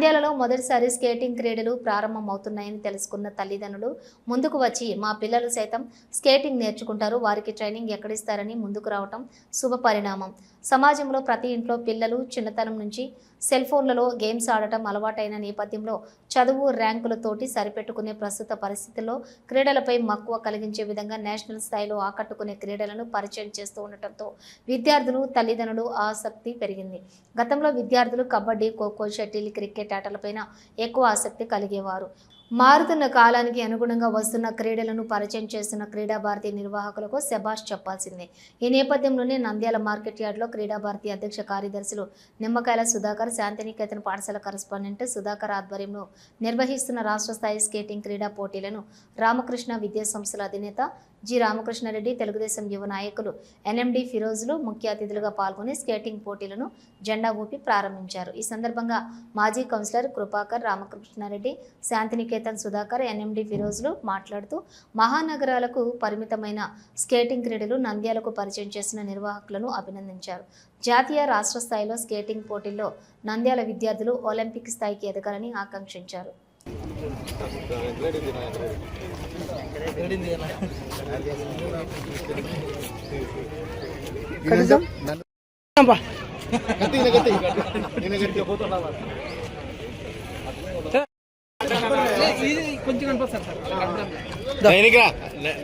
నంద్యాలలో మొదటిసారి స్కేటింగ్ క్రీడలు ప్రారంభమవుతున్నాయని తెలుసుకున్న తల్లిదండ్రులు ముందుకు వచ్చి మా పిల్లలు సైతం స్కేటింగ్ నేర్చుకుంటారు. వారికి ట్రైనింగ్ ఎక్కడిస్తారని ముందుకు రావటం శుభ పరిణామం సమాజంలో ప్రతి ఇంట్లో పిల్లలు చిన్నతనం నుంచి సెల్ ఫోన్లలో గేమ్స్ ఆడటం అలవాటైన నేపథ్యంలో చదువు ర్యాంకులతోటి సరిపెట్టుకునే ప్రస్తుత పరిస్థితుల్లో క్రీడలపై మక్కువ కలిగించే విధంగా నేషనల్ స్థాయిలో ఆకట్టుకునే క్రీడలను పరిచయం చేస్తూ ఉండటంతో విద్యార్థులు తల్లిదండ్రులు ఆసక్తి పెరిగింది. గతంలో విద్యార్థులు కబడ్డీ ఖోఖో షటిల్ క్రికెట్ ఆటలపైన ఎక్కువ ఆసక్తి కలిగేవారు. మారుతున్న కాలానికి అనుగుణంగా వస్తున్న క్రీడలను పరిచయం చేస్తున్న క్రీడా భారతి నిర్వాహకులకు శబాష్ చెప్పాల్సిందే. ఈ నేపథ్యంలోనే నంద్యాల మార్కెట్ యార్డ్లో క్రీడా భారతి అధ్యక్ష కార్యదర్శులు నిమ్మకాయల సుధాకర్ శాంతినికేతన్ పాఠశాల కరస్పాండెంట్ సుధాకర్ ఆధ్వర్యంలో నిర్వహిస్తున్న రాష్ట్ర స్థాయి స్కేటింగ్ క్రీడా పోటీలను రామకృష్ణ విద్యా సంస్థల అధినేత జి రామకృష్ణారెడ్డి తెలుగుదేశం యువ నాయకులు ఎన్ఎండి ఫిరోజులు ముఖ్య అతిథులుగా పాల్గొని స్కేటింగ్ పోటీలను జెండా ఊపి ప్రారంభించారు. ఈ సందర్భంగా మాజీ కౌన్సిలర్ కృపాకర్ రామకృష్ణారెడ్డి శాంతినికేతన్ సుధాకర్ ఎన్ఎండి ఫిరోజులు మాట్లాడుతూ మహానగరాలకు పరిమితమైన స్కేటింగ్ క్రీడలు నంద్యాలకు పరిచయం చేసిన నిర్వాహకులను అభినందించారు. జాతీయ రాష్ట్ర స్థాయిలో స్కేటింగ్ పోటీల్లో నంద్యాల విద్యార్థులు ఒలింపిక్ స్థాయికి ఎదగాలని ఆకాంక్షించారు.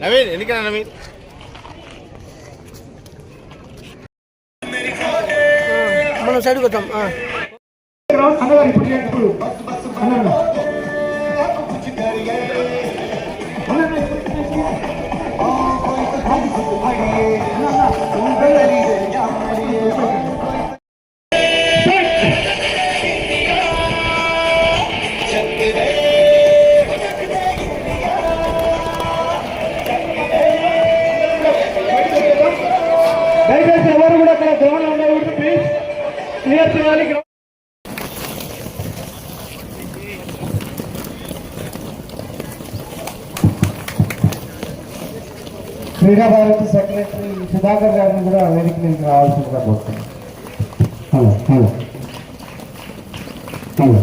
నవీన్ ఎన్నికరా నవీన్ మనం సైడ్కి వద్దాం ఆ. దయచేసి అందరూ కూడా అక్కడ గ్రౌండ్ ఉండకూడదు ప్లీజ్ క్లియర్ చేయాలి గ్రౌండ్ క్రీడా భారతి సెక్రటరీ సుధాకర్ గారిని కూడా వేదిక నుంచి రావాల్సిందిగా కోరుతున్నాను. Hello hello. హలో.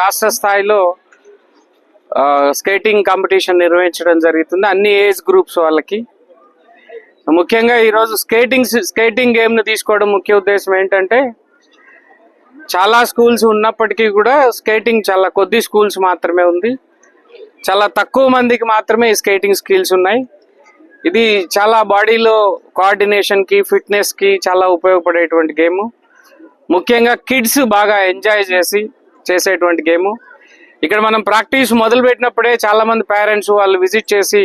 రాష్ట్ర స్థాయిలో స్కేటింగ్ కాంపిటీషన్ నిర్వహించడం జరుగుతుంది. అన్ని ఏజ్ గ్రూప్స్ వాళ్ళకి. ముఖ్యంగా ఈరోజు స్కేటింగ్ స్కేటింగ్ గేమ్ను తీసుకోవడం ముఖ్య ఉద్దేశం ఏంటంటే చాలా స్కూల్స్ ఉన్నప్పటికీ కూడా స్కేటింగ్ చాలా కొద్ది స్కూల్స్ మాత్రమే ఉంది. చాలా తక్కువ మందికి మాత్రమే ఈ స్కేటింగ్ స్కిల్స్ ఉన్నాయి. ఇది చాలా బాడీలో కోఆర్డినేషన్కి ఫిట్నెస్కి చాలా ఉపయోగపడేటువంటి గేమ్ ముఖ్యంగా కిడ్స్ బాగా ఎంజాయ్ చేసి చేసేటువంటి గేమ్. ఇక్కడ మనం ప్రాక్టీస్ మొదలు పెట్టినప్పుడే చాలా మంది పేరెంట్స్ వాళ్ళు విజిట్ చేసి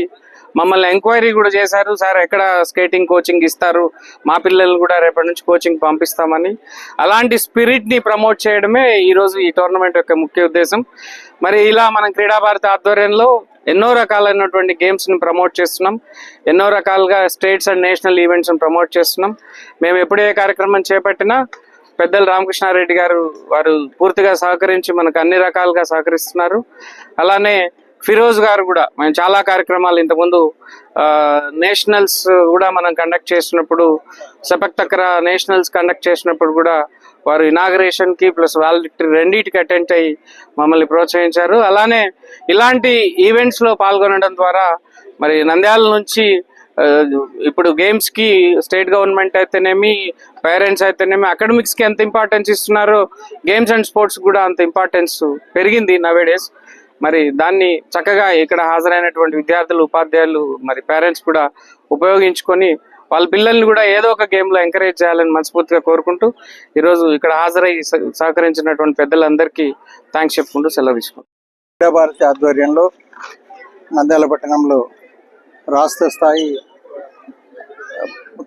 మమ్మల్ని ఎంక్వైరీ కూడా చేశారు. సార్ ఎక్కడ స్కేటింగ్ కోచింగ్ ఇస్తారు? మా పిల్లల్ని కూడా రేపటి నుంచి కోచింగ్ పంపిస్తామని. అలాంటి స్పిరిట్ని ప్రమోట్ చేయడమే ఈరోజు ఈ టోర్నమెంట్ యొక్క ముఖ్య ఉద్దేశం. మరి ఇలా మనం క్రీడాభారతి ఆధ్వర్యంలో ఎన్నో రకాలైనటువంటి గేమ్స్ని ప్రమోట్ చేస్తున్నాం. ఎన్నో రకాలుగా స్టేట్స్ అండ్ నేషనల్ ఈవెంట్స్ని ప్రమోట్ చేస్తున్నాం. మేము ఎప్పుడే కార్యక్రమం చేపట్టినా పెద్దలు రామకృష్ణారెడ్డి గారు వారు పూర్తిగా సహకరించి మనకు అన్ని రకాలుగా సహకరిస్తున్నారు. అలానే ఫిరోజ్ గారు కూడా మేము చాలా కార్యక్రమాలు ఇంతకుముందు నేషనల్స్ కూడా మనం కండక్ట్ చేసినప్పుడు సపక్ తక్ర నేషనల్స్ కండక్ట్ చేసినప్పుడు కూడా వారు ఇనాగరేషన్కి ప్లస్ వాళ్ళ రెండింటికి అటెండ్ అయ్యి మమ్మల్ని ప్రోత్సహించారు. అలానే ఇలాంటి ఈవెంట్స్లో పాల్గొనడం ద్వారా మరి నంద్యాల నుంచి ఇప్పుడు గేమ్స్కి స్టేట్ గవర్నమెంట్ అయితేనేమి పేరెంట్స్ అయితేనేమి అకాడమిక్స్కి ఎంత ఇంపార్టెన్స్ ఇస్తున్నారో? గేమ్స్ అండ్ స్పోర్ట్స్ కూడా అంత ఇంపార్టెన్స్ పెరిగింది నవేడేస్ మరి దాన్ని చక్కగా ఇక్కడ హాజరైనటువంటి విద్యార్థులు ఉపాధ్యాయులు మరి పేరెంట్స్ కూడా ఉపయోగించుకొని వాళ్ళ పిల్లల్ని కూడా ఏదో ఒక గేమ్లో ఎంకరేజ్ చేయాలని మనస్ఫూర్తిగా కోరుకుంటూ ఈరోజు ఇక్కడ హాజరై సహ- సహకరించినటువంటి పెద్దలందరికీ థ్యాంక్స్ చెప్పుకుంటూ సెలవు తీసుకుంటాం క్రీడా భారతి ఆధ్వర్యంలో నంద్యాల పట్టణంలో రాష్ట్ర స్థాయి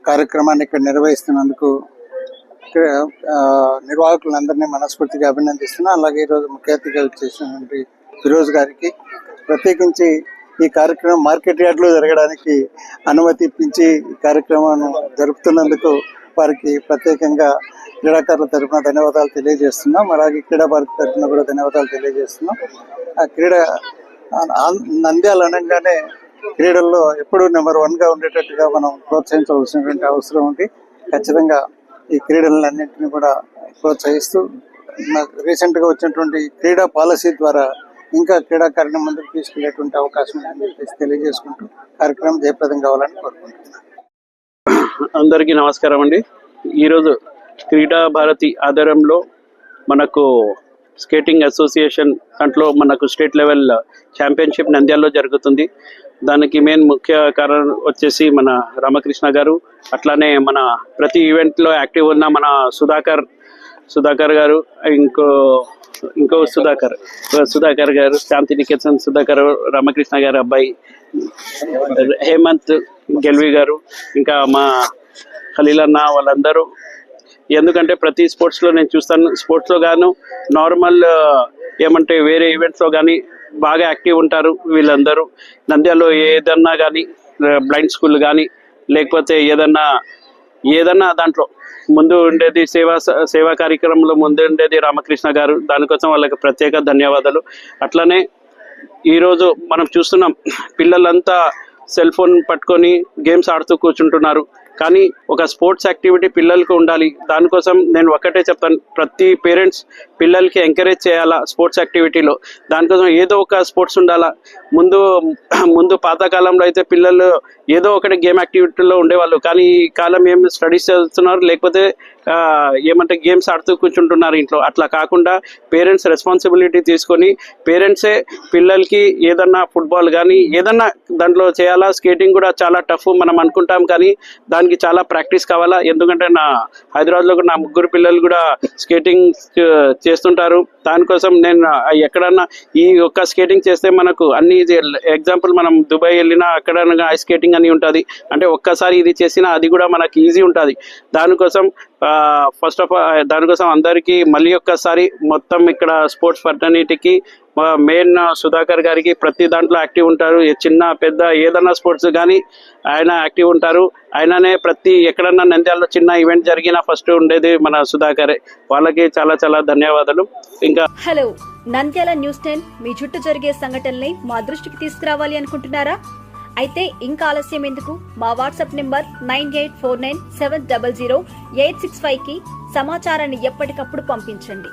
కార్యక్రమాన్ని ఇక్కడ నిర్వహిస్తున్నందుకు నిర్వాహకులందరినీ మనస్ఫూర్తిగా అభినందిస్తున్నా. అలాగే ఈరోజు ముఖ్య అతిథిగా వచ్చేసినటువంటి ఫిరోజ్ గారికి ప్రత్యేకించి ఈ కార్యక్రమం మార్కెట్ యార్డ్లో జరగడానికి అనుమతి ఇప్పించి ఈ కార్యక్రమాన్ని జరుపుతున్నందుకు వారికి ప్రత్యేకంగా క్రీడాకారుల తరఫున ధన్యవాదాలు తెలియజేస్తున్నాం. అలాగే క్రీడా భారతి తరఫున కూడా ధన్యవాదాలు తెలియజేస్తున్నాం. ఆ క్రీడ ఆ- నంద్యాల అనగానే క్రీడల్లో ఎప్పుడు నెంబర్ వన్గా ఉండేటట్టుగా మనం ప్రోత్సహించవలసినటువంటి అవసరం ఉంది. ఖచ్చితంగా ఈ క్రీడలన్నింటినీ కూడా ప్రోత్సహిస్తూ రీసెంట్గా వచ్చినటువంటి క్రీడా పాలసీ ద్వారా ఇంకా క్రీడాకారుని ముందుకు తీసుకెళ్ళేటువంటి అవకాశం ఉందని చెప్పేసి తెలియజేసుకుంటూ కార్యక్రమం జయప్రదం కావాలని కోరుకుంటున్నాను. అందరికీ నమస్కారం అండి. ఈరోజు క్రీడా భారతి ఆధారంలో మనకు స్కేటింగ్ అసోసియేషన్ దాంట్లో మనకు స్టేట్ లెవెల్ ఛాంపియన్షిప్ నంద్యాలలో జరుగుతుంది. దానికి మెయిన్ ముఖ్య కారణం వచ్చేసి మన రామకృష్ణ గారు. అట్లానే మన ప్రతి ఈవెంట్లో యాక్టివ్ ఉన్న మన సుధాకర్ సుధాకర్ గారు ఇంకో ఇంకో సుధాకర్ సుధాకర్ గారు శాంతి నికేతన్ సుధాకర్ రామకృష్ణ గారు అబ్బాయి హేమంత్ గెల్వి గారు ఇంకా మా ఖలీలన్న వాళ్ళందరూ ఎందుకంటే ప్రతి స్పోర్ట్స్లో నేను చూస్తాను స్పోర్ట్స్లో గాను నార్మల్ ఏమంటే వేరే ఈవెంట్స్లో కానీ బాగా యాక్టివ్ ఉంటారు వీళ్ళందరూ. నంద్యాలో ఏదన్నా కానీ బ్లైండ్ స్కూల్ కానీ లేకపోతే ఏదన్నా ఏదన్నా దాంట్లో ముందు ఉండేది సేవా సేవా కార్యక్రమంలో ముందు ఉండేది రామకృష్ణ గారు. దానికోసం వాళ్ళకి ప్రత్యేక ధన్యవాదాలు. అట్లనే ఈరోజు మనం చూస్తున్నాం పిల్లలంతా సెల్ ఫోన్ పట్టుకొని గేమ్స్ ఆడుతూ కూర్చుంటున్నారు. కానీ ఒక స్పోర్ట్స్ యాక్టివిటీ పిల్లలకు ఉండాలి. దానికోసం నేను ఒకటే చెప్తాను. ప్రతి పేరెంట్స్ పిల్లలకి ఎంకరేజ్ చేయాలా స్పోర్ట్స్ యాక్టివిటీలో? దానికోసం ఏదో ఒక స్పోర్ట్స్ ఉండాలా? ముందు ముందు పాతకాలంలో అయితే పిల్లలు ఏదో ఒకటి గేమ్ యాక్టివిటీలో ఉండేవాళ్ళు. కానీ ఈ కాలం ఏం స్టడీస్ చదువుతున్నారు? లేకపోతే ఏమంటే గేమ్స్ ఆడుతూ కూర్చుంటున్నారు ఇంట్లో. అట్లా కాకుండా పేరెంట్స్ రెస్పాన్సిబిలిటీ తీసుకొని పేరెంట్సే పిల్లలకి ఏదన్నా ఫుట్బాల్ కానీ ఏదన్నా దాంట్లో చేయాలా? స్కేటింగ్ కూడా చాలా టఫ్ మనం అనుకుంటాం కానీ దానికి చాలా ప్రాక్టీస్ కావాలా? ఎందుకంటే నా హైదరాబాద్లో కూడా నా ముగ్గురు పిల్లలు కూడా స్కేటింగ్ చేస్తుంటారు. దానికోసం నేను ఎక్కడన్నా ఈ ఒక్క స్కేటింగ్ చేస్తే మనకు అన్ని ఎగ్జాంపుల్ మనం దుబాయ్ వెళ్ళినా అక్కడ ఐస్ స్కేటింగ్ అని ఉంటుంది. అంటే ఒక్కసారి ఇది చేసినా అది కూడా మనకి ఈజీ ఉంటుంది. దానికోసం ఫస్ట్ ఆఫ్ ఆల్ దానికోసం అందరికీ మళ్ళీ ఒక్కసారి మొత్తం ఇక్కడ స్పోర్ట్స్ ఫర్టర్నిటీకి మా మెయిన్ సుధాకర్ గారికి ప్రతి దాంట్లో యాక్టివ్ ఉంటారు. చిన్న పెద్ద ఏదన్నా స్పోర్ట్స్ కానీ ఆయన యాక్టివ్ ఉంటారు. ఆయననే ప్రతి ఎక్కడన్నా నంద్యాలలో చిన్న ఈవెంట్ జరిగినా ఫస్ట్ ఉండేది మన సుధాకరే. వాళ్ళకి చాలా చాలా ధన్యవాదాలు. ఇంకా హలో నంద్యాల న్యూస్ టెన్ మీ చుట్టూ జరిగే సంఘటనల్ని మా దృష్టికి తీసుకురావాలి అనుకుంటున్నారా? అయితే ఇంకా ఆలస్యం ఎందుకు? మా WhatsApp number nine eight four nine seven double zero eight six ఫైవ్కి సమాచారాన్ని ఎప్పటికప్పుడు పంపించండి.